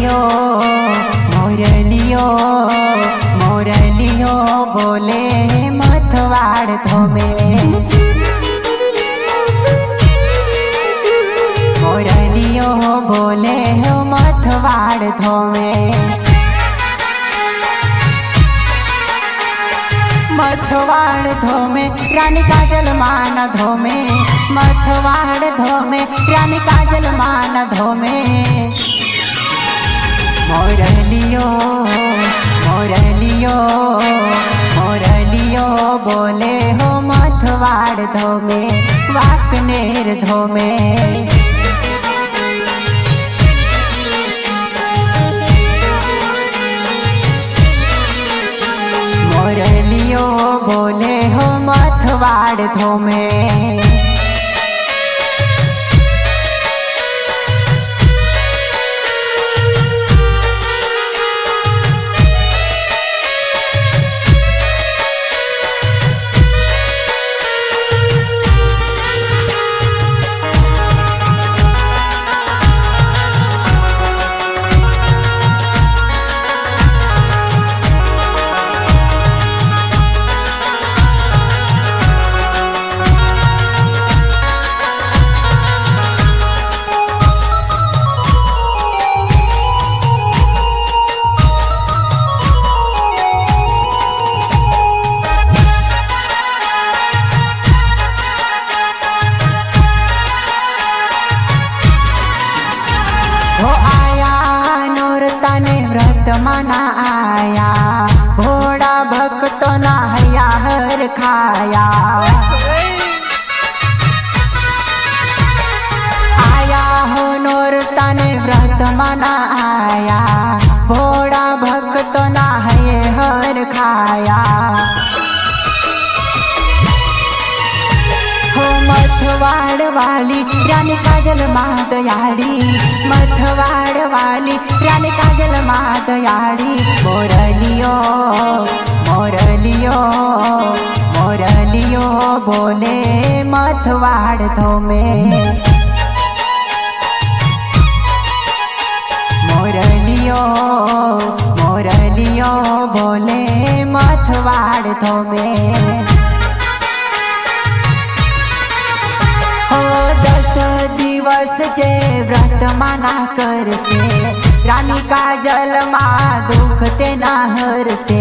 मोरलियो मोरलियो मोरलियो बोले मथवाड़ धोमे मोरलियो बोले मथवाड़ धोमे मथवाड़ धोमे रानी काजल मान धोमे। मथवाड़ धोमे रानी काजल मान धोमे। મોરલિયો મોરલિયો મોરલિયો બોલે હો મથવાડ ધોમે વાકનેર ધોમે. મોરલિયો બોલે હો મથવાડ ધોમે. व्रत मना आया। भोड़ा भक्त ना हर खाया। आया हो नोर तने व्रत मना आया भोड़ा भक्त ना हर खाया। મથવાડ વાલી રાની કાજલ માત યાડી મથવાડ વાલી રાની કાજલ માત યાડી મોરલિયો મોરલિયો મોરલિયો બોલે મથવાડ થોમે મોરલિયો મોરલિયો બોલે મથવાડ થોમે दिवस जे व्रत माना कर से रानी का जल मा दुख ते ना हर से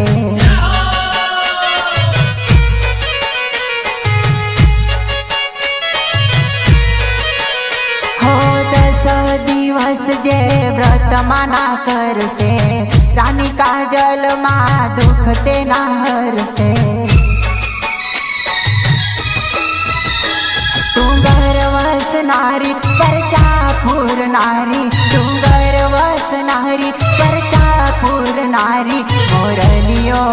हो दस दिवस जे व्रत माना कर से ફૂરનારી ડુંગર વસનારી પરચા ફૂરનારી મોરલિયો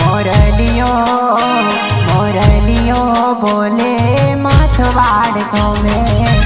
મોરલિયો મોરલિયો બોલે માથવાડ તો મેં